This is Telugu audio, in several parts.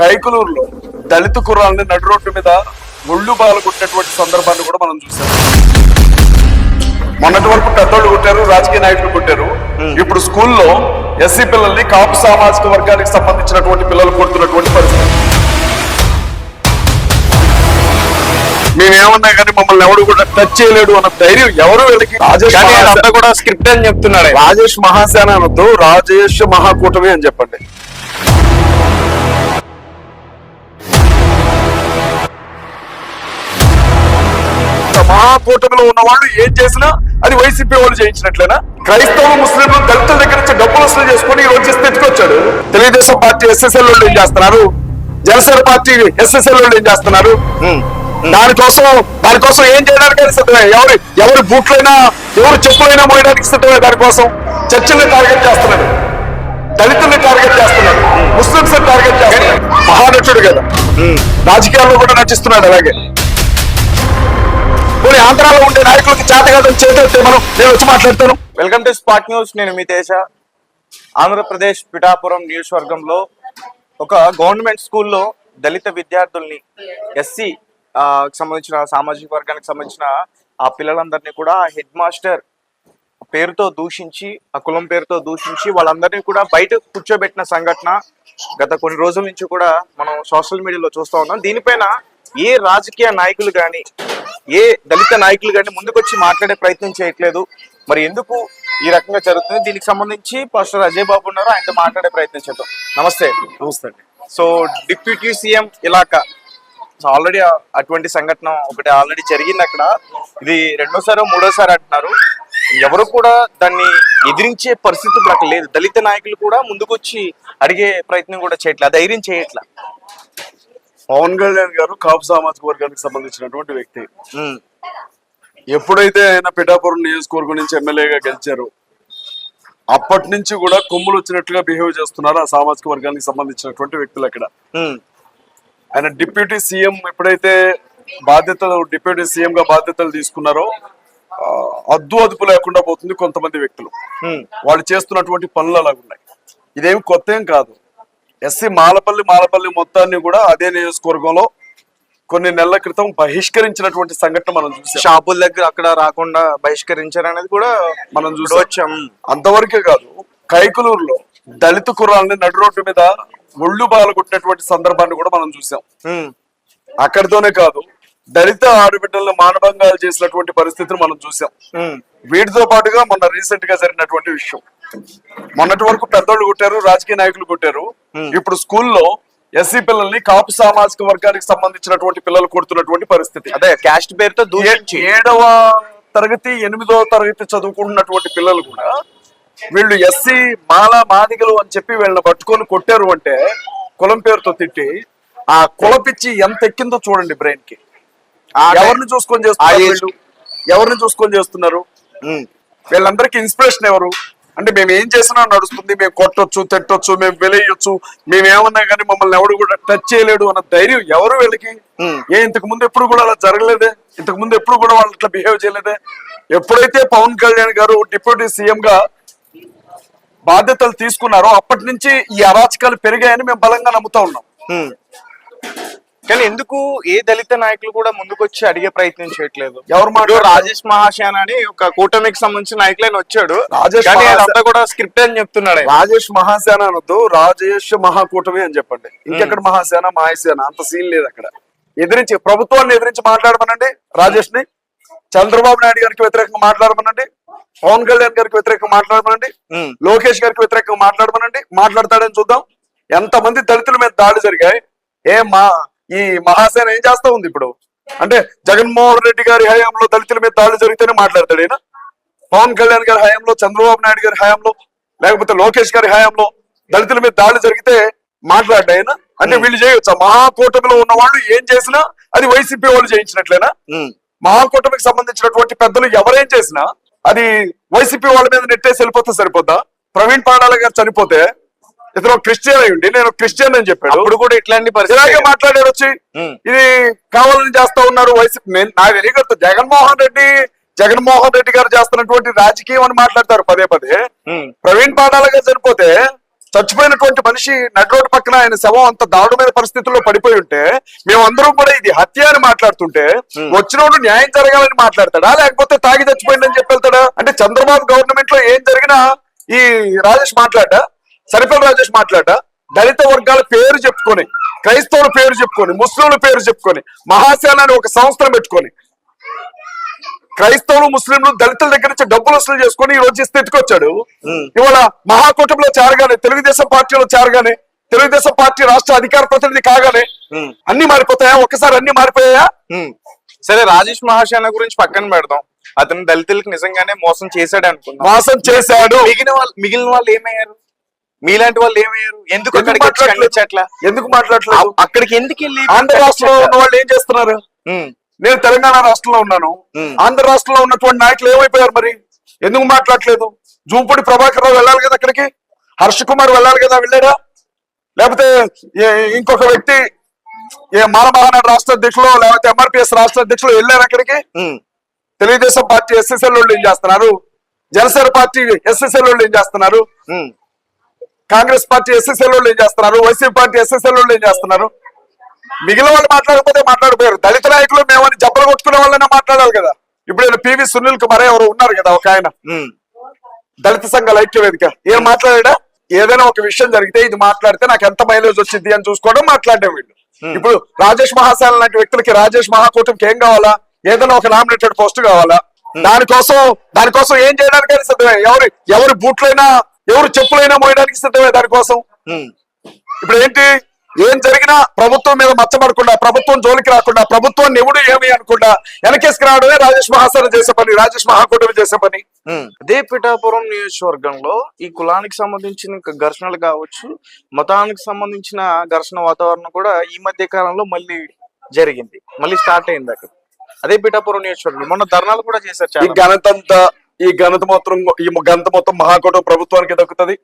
కైకులూరులో దళిత కుర్రాల్ని నడు రోడ్డు మీద ఒళ్ళు బాలు కొట్టినటువంటి సందర్భాన్ని కూడా మనం చూసాం మొన్నటి వరకు పెద్దోళ్ళు కొట్టారు రాజకీయ నాయకులు కొట్టారు. ఇప్పుడు స్కూల్లో ఎస్సీ పిల్లల్ని కాపు సామాజిక వర్గానికి సంబంధించినటువంటి పిల్లలు కొడుతున్నటువంటి పరిస్థితి. మేమేమన్నా కానీ మమ్మల్ని ఎవడు కూడా టచ్ చేయలేడు అన్న ధైర్యం ఎవరు వీళ్ళకి. రాజేష్ అదంతా కూడా స్క్రిప్ట్ అని చెప్తున్నాడు. రాజేష్ మహాసేన అనొద్దు రాజేష్ మహాకూటమి అని చెప్పండి. మహాకూటమిలో ఉన్న వాళ్ళు ఏం చేసినా అది వైసీపీ వాళ్ళు చేయించినట్లేనా? క్రైస్తవ ముస్లింలు దళితుల దగ్గర నుంచి డబ్బులు వసూలు చేసుకుని ఈ రోజు తెచ్చుకొచ్చాడు. తెలుగుదేశం పార్టీ ఎస్ఎస్ఎల్ వాళ్ళు ఏం చేస్తున్నారు? జనసేన పార్టీ ఎస్ఎస్ఎల్ వాళ్ళు ఏం చేస్తున్నారు. దానికోసం దానికోసం ఏం చేయడానికి సిద్ధమే? ఎవరి ఎవరి బూట్లైనా ఎవరి చెప్పులైనా మోయడానికి సిద్ధమే దానికోసం? చర్చిల్ని టార్గెట్ చేస్తున్నాడు దళితుల్ని టార్గెట్ చేస్తున్నాడు ముస్లింస్ టార్గెట్ చేస్తున్నాడు మహానటుడు కదా. రాజకీయాల్లో కూడా నటిస్తున్నాడు అలాగే. కొన్ని ఆంధ్రాలో ఉండే నాయకులకి చేతగాదని చేతే మనం నేను వచ్చి మాట్లాడతాను. వెల్కమ్ టు స్పాట్ న్యూస్ నేను మీ తేజ. ఆంధ్రప్రదేశ్ పిఠాపురం నియోజకవర్గంలో ఒక గవర్నమెంట్ స్కూల్లో దళిత విద్యార్థుల్ని ఎస్సీ సంబంధించిన సామాజిక వర్గానికి సంబంధించిన ఆ పిల్లలందరినీ కూడా హెడ్ మాస్టర్ పేరుతో దూషించి ఆ కులం పేరుతో దూషించి వాళ్ళందరినీ కూడా బయట కూర్చోబెట్టిన సంఘటన గత కొన్ని రోజుల నుంచి కూడా మనం సోషల్ మీడియాలో చూస్తూ ఉన్నాం. దీనిపైన ఏ రాజకీయ నాయకులు కానీ ఏ దళిత నాయకులు కానీ ముందుకొచ్చి మాట్లాడే ప్రయత్నం చేయట్లేదు. మరి ఎందుకు ఈ రకంగా జరుగుతుంది? దీనికి సంబంధించి పాస్టర్ అజయ్ బాబు ఉన్నారు. ఆయనతో మాట్లాడే ప్రయత్నం చేద్దాం. నమస్తే. నమస్తే సో డిప్యూటీ సీఎం ఇలాకా సో ఆల్రెడీ అటువంటి సంఘటన ఒకటి ఆల్రెడీ జరిగింది అక్కడ. ఇది రెండోసారి మూడోసారి అంటున్నారు. ఎవరు కూడా దాన్ని ఎదిరించే పరిస్థితి ఇప్పుడు అక్కడ లేదు. దళిత నాయకులు కూడా ముందుకొచ్చి అడిగే ప్రయత్నం కూడా చేయట్లేదు ధైర్యం చేయట్లా. పవన్ కళ్యాణ్ గారు కాపు సామాజిక వర్గానికి సంబంధించినటువంటి వ్యక్తి. ఎప్పుడైతే ఆయన పిఠాపురం నియోజకవర్గం నుంచి ఎమ్మెల్యేగా గెలిచారో అప్పటి నుంచి కూడా కొమ్ములు వచ్చినట్లుగా బిహేవ్ చేస్తున్నారు ఆ సామాజిక వర్గానికి సంబంధించినటువంటి వ్యక్తులు అక్కడ. ఆయన డిప్యూటీ సీఎం ఎప్పుడైతే బాధ్యతలు డిప్యూటీ సీఎం గా బాధ్యతలు తీసుకున్నారో అద్దు అదుపు లేకుండా పోతుంది కొంతమంది వ్యక్తులు. వాళ్ళు చేస్తున్నటువంటి పనులు అలాగ ఉన్నాయి ఇదేమి కొత్త ఏం కాదు. ఎస్సీ మాలపల్లి మాలపల్లి మొత్తాన్ని కూడా అదే నియోజకవర్గంలో కొన్ని నెలల క్రితం బహిష్కరించినటువంటి సంఘటన మనం చూసాం. షాపుల దగ్గర అక్కడ రాకుండా బహిష్కరించారు అనేది కూడా మనం ఇప్పుడు చూసాం. వచ్చాం. అంతవరకే కాదు కైకులూరులో దళిత కుర్రాల్ని నడు రోడ్డు మీద ఒళ్ళు బాలగొట్టినటువంటి సందర్భాన్ని కూడా మనం చూసాం. అక్కడితోనే కాదు దళిత ఆడబిడ్డలను మానభంగాలు చేసినటువంటి పరిస్థితిని మనం చూసాం. వీటితో పాటుగా మొన్న రీసెంట్గా జరిగినటువంటి విషయం. మొన్నటి వరకు పెద్దోళ్ళు కొట్టారు రాజకీయ నాయకులు కొట్టారు. ఇప్పుడు స్కూల్లో ఎస్సీ పిల్లల్ని కాపు సామాజిక వర్గానికి సంబంధించినటువంటి పిల్లలు కొడుతున్నటువంటి పరిస్థితి. అదే క్యాస్ట్ పేరుతో దూషించి. ఏడవ తరగతి ఎనిమిదవ తరగతి చదువుకుంటున్నటువంటి పిల్లలు కూడా వీళ్ళు ఎస్సీ మాల మాదిగలు అని చెప్పి వీళ్ళని పట్టుకొని కొట్టారు అంటే కులం పేరుతో తిట్టి ఆ కులపిచ్చి ఎంత ఎక్కిందో చూడండి బ్రెయిన్కి. ఎవరిని చూసుకొని చేస్తున్నారు ఎవరిని చూసుకొని చేస్తున్నారు? ఉమ్, వీళ్ళందరికీ ఇన్స్పిరేషన్ ఎవరు? అంటే మేము ఏం చేసినా నడుస్తుంది మేము కొట్టొచ్చు తిట్టొచ్చు మేము వెలేయొచ్చు మేము ఏమన్నా కానీ మమ్మల్ని ఎవడు కూడా టచ్ చేయలేడు అన్న ధైర్యం ఎవరు వీళ్ళకి. ఏ ఇంతకు ముందు ఎప్పుడు కూడా అలా జరగలేదే ఇంతకు ముందు ఎప్పుడు కూడా వాళ్ళు అట్లా బిహేవ్ చేయలేదే ఎప్పుడైతే పవన్ కళ్యాణ్ గారు డిప్యూటీ సీఎం గా బాధ్యతలు తీసుకున్నారో అప్పటి నుంచి ఈ అరాచకాలు పెరిగాయని మేము బలంగా నమ్ముతా ఉన్నాం. కానీ ఎందుకు ఏ దళిత నాయకులు కూడా ముందుకొచ్చి అడిగే ప్రయత్నం చేయట్లేదు? ఎవరు మాట్లాడారు? రాజేష్ మహాశాన్ అని ఒక కూటమికి సంబంధించిన నాయకులైన వచ్చాడు. రాజేష్ కూడా స్క్రిప్ట్ అని చెప్తున్నాడు. రాజేష్ మహాసేన అనొద్దు రాజేష్ మహాకూటమి అని చెప్పండి. ఇంకెక్కడ మహాసేన మహాసేన? అంత సీన్ లేదు అక్కడ. ఎదిరించి ప్రభుత్వాన్ని ఎదిరించి మాట్లాడమనండి రాజేష్ని చంద్రబాబు నాయుడు గారికి వ్యతిరేకంగా మాట్లాడమనండి. పవన్ కళ్యాణ్ గారికి వ్యతిరేకంగా మాట్లాడమనండి. లోకేష్ గారికి వ్యతిరేకంగా మాట్లాడమనండి. మాట్లాడతాడని చూద్దాం. ఎంతమంది దళితుల మీద దాడి జరిగాయి? ఏ మా ఈ మహాసేన ఏం చేస్తా ఉంది ఇప్పుడు? అంటే జగన్మోహన్ రెడ్డి గారి హయాంలో దళితుల మీద దాడులు జరిగితేనే మాట్లాడతాడు ఈయన. పవన్ కళ్యాణ్ గారి హయాంలో చంద్రబాబు నాయుడు గారి హయాంలో లేకపోతే లోకేష్ గారి హయాంలో దళితుల మీద దాడులు జరిగితే మాట్లాడ్డా ఆయన. అంటే వీళ్ళు చేయొచ్చా? మహాకూటమిలో ఉన్న వాళ్ళు ఏం చేసినా అది వైసీపీ వాళ్ళు చేయించినట్లేనా? మహాకూటమికి సంబంధించినటువంటి పెద్దలు ఎవరేం చేసినా అది వైసీపీ వాళ్ళ మీద నెట్టేసి వెళ్ళిపోతే సరిపోద్దా? ప్రవీణ్ పాడాల గారు చనిపోతే ఇతను క్రిస్టియన్ అయి ఉండి నేను క్రిస్టియన్ అని చెప్పాడు. అప్పుడు కూడా ఇట్లాంటి పరిస్థితి మాట్లాడారు వచ్చి ఇది కావాలని చేస్తా ఉన్నారు వైసీపీ నేను నాకు తెలియదు జగన్మోహన్ రెడ్డి జగన్మోహన్ రెడ్డి గారు చేస్తున్నటువంటి రాజకీయం అని మాట్లాడతారు పదే పదే. ప్రవీణ్ పాడాల గారు చనిపోతే చచ్చిపోయినటువంటి మనిషి నడి రోడ్డు పక్కన ఆయన శవం అంత దారుణమైన పరిస్థితుల్లో పడిపోయి ఉంటే మేమందరం కూడా ఇది హత్య అని మాట్లాడుతుంటే వచ్చినోడు న్యాయం జరగాలని మాట్లాడతాడా? లేకపోతే తాగి చచ్చిపోయిందని చెప్పి వెళ్తాడా? అంటే చంద్రబాబు గవర్నమెంట్లో ఏం జరిగినా ఈ రాజేష్ మాట్లాడా సరిపల్లి రాజేష్ మాట్లాడా దళిత వర్గాల పేరు చెప్పుకొని క్రైస్తవుల పేరు చెప్పుకొని ముస్లింల పేరు చెప్పుకొని మహాసేన అని ఒక సంస్థను పెట్టుకొని క్రైస్తవులు ముస్లింలు దళితుల దగ్గర నుంచి డబ్బులు వసూలు చేసుకొని ఈ రోజు స్థితికి వచ్చాడు. ఇవాళ మహాకూటమిలో చేరగానే తెలుగుదేశం పార్టీలో చేరగానే తెలుగుదేశం పార్టీ రాష్ట్ర అధికార ప్రతినిధి కాగానే. అన్ని మారిపోతాయా? ఒక్కసారి అన్ని మారిపోయాయా. సరే రాజేష్ మహాశాన గురించి పక్కన పెడదాం. అతను దళితులకు నిజంగానే మోసం చేశాడు అనుకుందాం. మోసం చేశాడు. మిగిలిన వాళ్ళు మిగిలిన వాళ్ళు ఏమయ్యారు? మీలాంటి వాళ్ళు ఏమయ్యారు? ఎందుకు అక్కడికి ఎందుకు మాట్లాడలేదు? అక్కడికి ఎందుకు వెళ్ళి ఆంధ్ర రాష్ట్రంలో ఉన్న వాళ్ళు ఏం చేస్తున్నారు. నేను తెలంగాణ రాష్ట్రంలో ఉన్నాను. ఆంధ్ర రాష్ట్రంలో ఉన్నటువంటి నాయకులు ఏమైపోయారు మరి? ఎందుకు మాట్లాడలేదు? జూంపూడి ప్రభాకర్ రావు వెళ్ళాలి కదా అక్కడికి? హర్ష కుమార్ వెళ్ళాలి కదా వెళ్ళారా లేకపోతే ఇంకొక వ్యక్తి ఏ మాల మహానాడు రాష్ట్ర అధ్యక్షులు లేకపోతే ఎంఆర్పిఎస్ రాష్ట్ర అధ్యక్షులు వెళ్ళారు అక్కడికి. తెలుగుదేశం పార్టీ ఎస్ఎస్ఎల్ వాళ్ళు ఏం చేస్తున్నారు? జనసేన పార్టీ ఎస్ఎస్ఎల్ వాళ్ళు ఏం చేస్తున్నారు. కాంగ్రెస్ పార్టీ ఎస్ఎస్ఎల్ వాళ్ళు ఏం చేస్తున్నారు? వైసీపీ పార్టీ ఎస్ఎస్ఎల్ వాళ్ళు ఏం చేస్తున్నారు? మిగిలిన వాళ్ళు మాట్లాడకపోతే మాట్లాడిపోయారు దళిత నాయకులు మేమని జబ్బలు కొట్టుకునే వాళ్ళనే మాట్లాడాలి కదా. ఇప్పుడు పివి సునీల్ కుమార్ ఎవరు ఉన్నారు కదా ఒక ఆయన. దళిత సంఘాల ఐక్య వేదిక. ఏం మాట్లాడా ఏదైనా ఒక విషయం జరిగితే ఇది మాట్లాడితే నాకు ఎంత మైలేజ్ వచ్చింది అని చూసుకోవడం మాట్లాడే వీళ్ళు ఇప్పుడు రాజేష్ మహాశాల లాంటి వ్యక్తులకి రాజేష్ మహాకూటమికి ఏం కావాలా? ఏదైనా ఒక నామినేటెడ్ పోస్ట్ కావాలా? దానికోసం దానికోసం ఏం చేయడానికైనా సిద్ధమే. ఎవరి ఎవరి బూట్లైనా ఎవరు చెప్పులైనా మోయడానికి సిద్ధమే దానికోసం. ఇప్పుడు ఏంటి ఏం జరిగినా ప్రభుత్వం మీద మచ్చబడకుండా ప్రభుత్వం జోలికి రాకుండా ప్రభుత్వం ఎవడు ఏమి అనకుండా వెనకేసుకు రావడమే రాజేష్ మహాశాల చేసే పని రాజేష్ మహాకూటమి చేసే పని. అదే పిఠాపురం నియోజకవర్గంలో ఈ కులానికి సంబంధించిన ఘర్షణలు కావచ్చు మతానికి సంబంధించిన ఘర్షణ వాతావరణం కూడా ఈ మధ్య కాలంలో మళ్ళీ జరిగింది. మళ్ళీ స్టార్ట్ అయింది అక్కడ. అదే పిఠాపురం నియోజకవర్గం మొన్న ధర్నాలు కూడా చేశారు ఈ చాలా ఘనత అంతా ఈ ఘనత మొత్తం ఈ ఘనత మొత్తం మహాకూటమి ప్రభుత్వానికి దక్కుతుంది.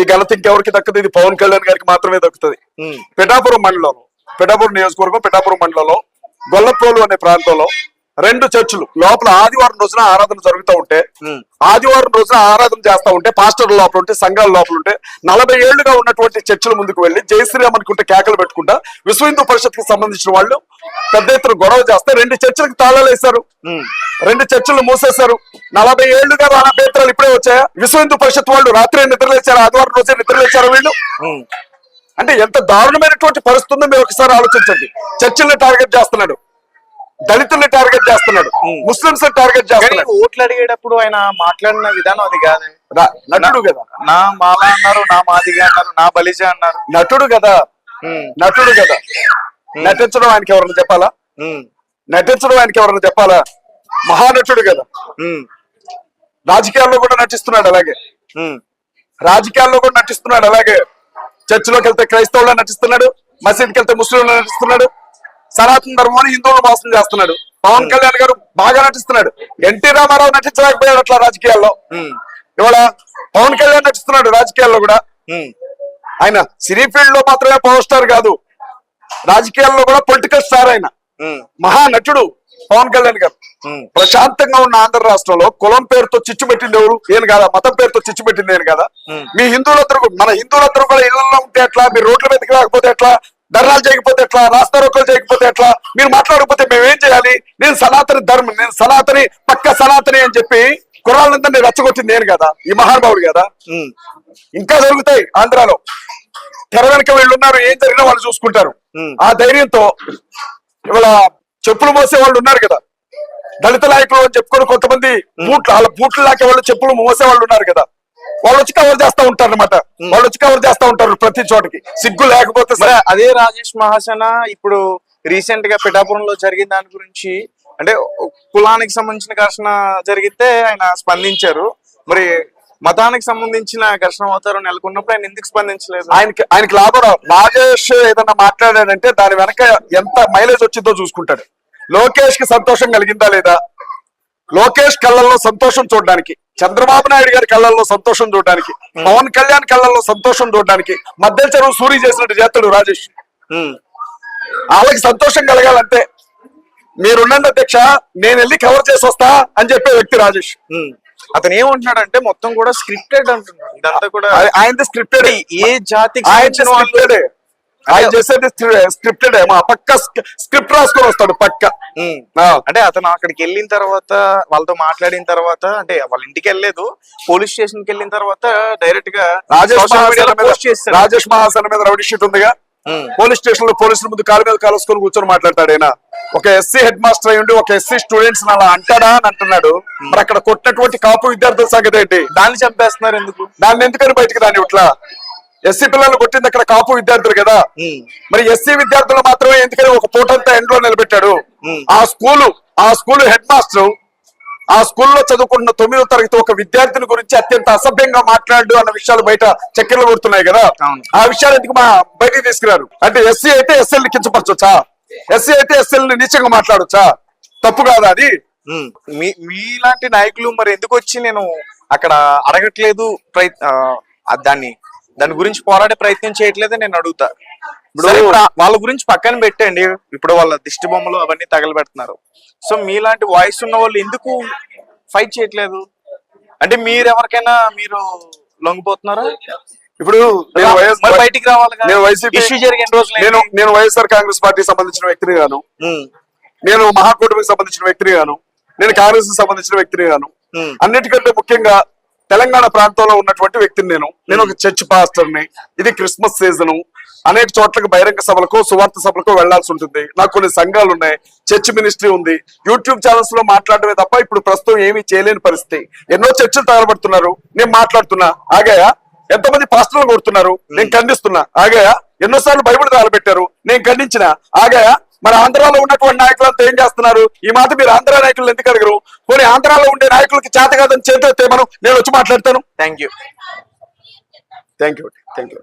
ఈ ఘనత ఇంకెవరికి దక్కుతుంది? ఇది పవన్ కళ్యాణ్ గారికి మాత్రమే దక్కుతుంది. పిఠాపురం మండలంలో పిఠాపురం నియోజకవర్గం పిఠాపురం మండలంలో గొల్లప్రోలు అనే ప్రాంతంలో రెండు చర్చిలు. లోపల ఆదివారం రోజున ఆరాధన జరుగుతూ ఉంటే. ఆదివారం రోజున ఆరాధన చేస్తా ఉంటే పాస్టర్ లోపల ఉంటే సంఘాల లోపల ఉంటే నలభై ఏళ్ళుగా ఉన్నటువంటి చర్చిల ముందుకు వెళ్ళి జై శ్రీరామ్ అనుకుంటే కేకలు పెట్టుకుంటా విశ్వ హిందూ పరిషత్కి సంబంధించిన వాళ్ళు పెద్ద ఎత్తున గొడవ చేస్తే రెండు చర్చిలకు తాళాలు వేశారు. రెండు చర్చిలు మూసేశారు. నలభై ఏళ్ళుగా వాళ్ళ పేత్రాలు ఇప్పుడే వచ్చాయా? విశ్వ హిందూ పరిషత్ వాళ్ళు రాత్రి నిద్రలేచారు ఆదివారం రోజే నిద్రలేచారు వీళ్ళు. అంటే ఎంత దారుణమైనటువంటి పరిస్థితి ఉందో మీరు ఒకసారి ఆలోచించండి. చర్చిల్ని టార్గెట్ చేస్తున్నాడు. దళితుల్ని టార్గెట్ చేస్తున్నాడు. ముస్లింస్ టార్గెట్ చేస్తున్నాడు. ఓట్లు అడిగేటప్పుడు ఆయన మాట్లాడిన విధానం అది కాదు. నటుడు కదా. నా మాల అన్నారు నా మాదిగా అన్నారు నా బలిజ అన్నారు. నటుడు కదా. నటుడు కదా. నటించడం ఆయనకి ఎవరైనా చెప్పాలా. నటించడం ఆయనకి ఎవరైనా చెప్పాలా? మహానటుడు కదా. రాజకీయాల్లో కూడా నటిస్తున్నాడు అలాగే. రాజకీయాల్లో కూడా నటిస్తున్నాడు అలాగే. చర్చిలోకి వెళ్తే క్రైస్తవుల్లో నటిస్తున్నాడు. మసీద్కి వెళ్తే ముస్లింలు నటిస్తున్నాడు. సనాతన ధర్మాన్ని హిందువులు మోసం చేస్తున్నాడు. పవన్ కళ్యాణ్ గారు బాగా నటిస్తున్నాడు. ఎన్టీ రామారావు నటించలేకపోయాడు అట్లా రాజకీయాల్లో. ఇవాళ పవన్ కళ్యాణ్ నటిస్తున్నాడు రాజకీయాల్లో కూడా. ఆయన సినీ ఫీల్డ్లో మాత్రమే పవర్ స్టార్ కాదు. రాజకీయాల్లో కూడా పొలిటికల్ స్టార్ ఆయన. ఉమ్. మహానటుడు పవన్ కళ్యాణ్ గారు. ప్రశాంతంగా ఉన్న ఆంధ్ర రాష్ట్రంలో కులం పేరుతో చిచ్చు పెట్టింది ఎవరు? నేను కాదా? మతం పేరుతో చిచ్చు పెట్టింది నేను కదా. మీ హిందువులందరూ మన హిందువులందరూ కూడా ఇళ్ళలో ఉంటే ఎట్లా? మీరు రోడ్ల మీదకి రాకపోతే ఎట్లా? ధర్నాలు చేయకపోతే ఎట్లా? రాస్తారోకలు చేయకపోతే ఎట్లా? మీరు మాట్లాడకపోతే మేము ఏం చేయాలి? నేను సనాతని ధర్మం నేను సనాతని పక్క సనాతని అని చెప్పి కుర్రాళ్ళందరినీ రెచ్చగొట్టింది నేను కదా ఈ మహానుభావుడు కదా. ఇంకా జరుగుతాయి ఆంధ్రాలో. తెర వెనక వీళ్ళు ఉన్నారు ఏం జరిగినా వాళ్ళు చూసుకుంటారు. ఆ ధైర్యంతో ఇవాళ చెప్పులు మోసే వాళ్ళు ఉన్నారు కదా. దళిత నాయకులు అని చెప్పుకొని కొంతమంది బూట్లు వాళ్ళ బూట్లు లాకే వాళ్ళు చెప్పులు మోసే వాళ్ళు ఉన్నారు కదా. వాళ్ళు వచ్చి కవర్ చేస్తా ఉంటారు అనమాట వాళ్ళు వచ్చి కవర్ చేస్తా ఉంటారు ప్రతి చోటకి. సిగ్గు లేకపోతే సరే. అదే రాజేష్ మహాసన ఇప్పుడు రీసెంట్గా పిఠాపురంలో జరిగిన దాని గురించి అంటే కులానికి సంబంధించిన ఘర్షణ జరిగితే ఆయన స్పందించారు. మరి మతానికి సంబంధించిన ఘర్షణ వాతావరణం నెలకొన్నప్పుడు ఆయన ఎందుకు స్పందించలేదు? ఆయనకి ఆయనకి లాభం రాజేష్ ఏదన్నా మాట్లాడాడంటే దాని వెనక ఎంత మైలేజ్ వచ్చిందో చూసుకుంటాడు. లోకేష్కి సంతోషం కలిగిందా లేదా? లోకేష్ కళ్ళల్లో సంతోషం చూడడానికి చంద్రబాబు నాయుడు గారి కళ్ళల్లో సంతోషం చూడడానికి పవన్ కళ్యాణ్ కళ్ళల్లో సంతోషం చూడడానికి మధ్య చెరువు సూరి చేసినట్టు చేస్తాడు రాజేష్. వాళ్ళకి సంతోషం కలగాలంటే మీరున్నండి అధ్యక్ష నేను వెళ్ళి కవర్ చేసి వస్తా అని చెప్పే వ్యక్తి రాజేష్. అతను ఏమంటున్నాడంటే మొత్తం కూడా స్క్రిప్టెడ్ అంటున్నాడు. ఇదంతా కూడా ఆయ- ఆయనది స్క్రిప్టెడ్ ఏ జాతికి ఆయన చేసేది స్క్రిప్టెడ్. మా పక్క స్క్రిప్ట్ రాసుకొని వస్తాడు పక్క. అంటే అతను అక్కడికి వెళ్ళిన తర్వాత వాళ్ళతో మాట్లాడిన తర్వాత అంటే వాళ్ళ ఇంటికి వెళ్ళలేదు పోలీస్ స్టేషన్కి వెళ్ళిన తర్వాత డైరెక్ట్గా రాజేష్ రాజేష్ మహాసేన మీద రౌడీ షీట్ ఉందిగా. పోలీస్ స్టేషన్లో పోలీసుల ముందు కాలు మీద కాలుసుకొని కూర్చొని మాట్లాడతాడు ఆయన ఒక ఎస్సీ హెడ్ మాస్టర్ అయి ఉండి ఒక ఎస్సీ స్టూడెంట్స్ అలా అంటాడా అని అంటున్నాడు. మరి అక్కడ కొట్టినటువంటి కాపు విద్యార్థుల సంగతి ఏంటి? దాన్ని చంపేస్తున్నారు ఎందుకు? దాన్ని ఎందుకని బయటికి దాన్ని ఇట్లా ఎస్సీ పిల్లలు కొట్టింది అక్కడ కాపు విద్యార్థులు కదా. మరి ఎస్సీ విద్యార్థులు మాత్రమే ఎందుకని ఒక పూటంతా ఎండ్లో నిలబెట్టాడు. ఆ స్కూలు ఆ స్కూలు హెడ్ మాస్టర్ ఆ స్కూల్లో చదువుకుంటున్న తొమ్మిదో తరగతి ఒక విద్యార్థిని గురించి అత్యంత అసభ్యంగా మాట్లాడు అన్న విషయాలు బయట చక్కెరలు కొడుతున్నాయి కదా. ఆ విషయాలు ఎందుకు మా బయటికి తీసుకురారు? అంటే ఎస్సీ అయితే ఎస్ఎల్ని కించపరచొచ్చా? ఎస్సీ అయితే ఎస్ఎల్ని నీచంగా మాట్లాడొచ్చా? తప్పు కాదా అది? మీలాంటి నాయకులు మరి ఎందుకు వచ్చి నేను అక్కడ అడగట్లేదు ప్రయత్ దాన్ని? దాని గురించి పోరాడే ప్రయత్నం చేయట్లేదు నేను అడుగుతా. ఇప్పుడు వాళ్ళ గురించి పక్కన పెట్టండి. ఇప్పుడు వాళ్ళ దిష్టి బొమ్మలు అవన్నీ తగలబెడుతున్నారు. సో మీలాంటి వాయిస్ ఉన్న వాళ్ళు ఎందుకు ఫైట్ చేయట్లేదు? అంటే మీరు ఎవరికైనా మీరు లొంగిపోతున్నారా? ఇప్పుడు బయటికి రావాలి నేను వైసీపీ ఇష్యూ జరిగిన రోజులు నేను నేను వైఎస్ఆర్ కాంగ్రెస్ పార్టీ సంబంధించిన వ్యక్తిని గాను. నేను మహాకూటమికి సంబంధించిన వ్యక్తిని గాను. నేను కాంగ్రెస్కి సంబంధించిన వ్యక్తిని గాను. అన్నిటికంటే ముఖ్యంగా తెలంగాణ ప్రాంతంలో ఉన్నటువంటి వ్యక్తిని నేను. నేను ఒక చర్చ్ పాస్టర్ని. ఇది క్రిస్మస్ సీజన్. అనేక చోట్లకి బహిరంగ సభలకు సువార్త సభలకు వెళ్ళాల్సి ఉంటుంది. నాకు కొన్ని సంఘాలు ఉన్నాయి. చర్చ్ మినిస్ట్రీ ఉంది. యూట్యూబ్ ఛానల్స్లో మాట్లాడమే తప్ప ఇప్పుడు ప్రస్తుతం ఏమీ చేయలేని పరిస్థితి. ఎన్నో చర్చలు తగలబడుతున్నారు. నేను మాట్లాడుతున్నా. ఆగాయా? ఎంతమంది పాస్టర్లు కొడుతున్నారు. నేను ఖండిస్తున్నా. ఆగాయా? ఎన్నోసార్లు బైబిల్ తగలబెట్టారు నేను ఖండించిన. ఆగాయా? మరి ఆంధ్రాలో ఉన్నటువంటి నాయకులంతా ఏం చేస్తున్నారు? ఈ మాట మీరు ఆంధ్ర నాయకులు ఎందుకు అడగరు? పోనీ ఆంధ్రాలో ఉండే నాయకులకి చేత కాదని చేతి మనం నేను వచ్చి మాట్లాడతాను. Thank you thank you thank you